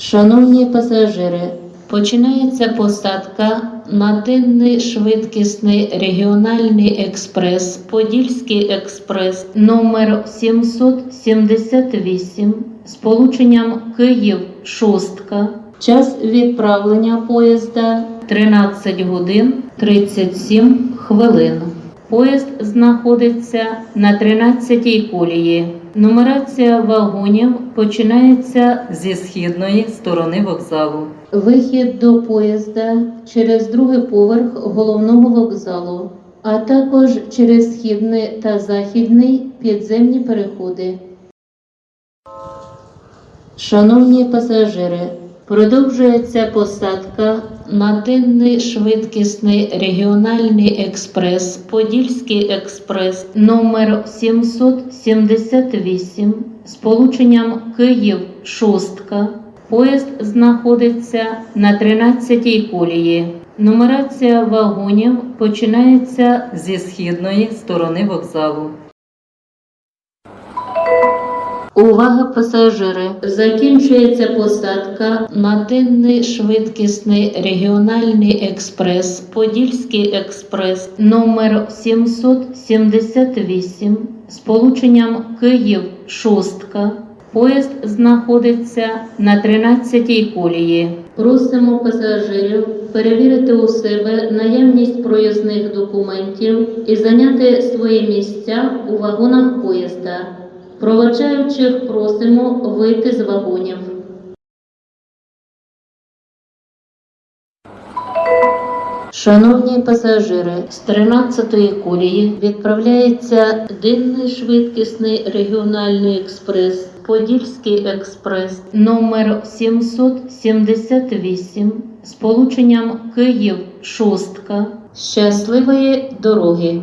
Шановні пасажири, починається посадка на денний швидкісний регіональний експрес Подільський експрес номер 778 з полученням Київ Шостка. Час відправлення поїзда 13 годин 37 хвилин. Поїзд знаходиться на 13-й колії. Нумерація вагонів починається зі східної сторони вокзалу. Вихід до поїзда через другий поверх головного вокзалу, а також через східний та західний підземні переходи. Шановні пасажири, продовжується посадка на денний швидкісний регіональний експрес Подільський експрес номер 778 з полученням Київ Шостка. Поїзд знаходиться на 13-й колії. Нумерація вагонів починається Зі східної сторони вокзалу. Увага пасажири! Закінчується посадка на денний швидкісний регіональний експрес Подільський експрес номер 778 з полученням Київ Шостка. Поїзд знаходиться на 13-й колії. Просимо пасажирів перевірити у себе наявність проїзних документів і зайняти свої місця у вагонах поїзда. Проводжаючих просимо вийти з вагонів. Шановні пасажири, з 13-ї колії відправляється денний швидкісний регіональний експрес Подільський експрес номер 778 з полученням Київ Шостка. Щасливої дороги!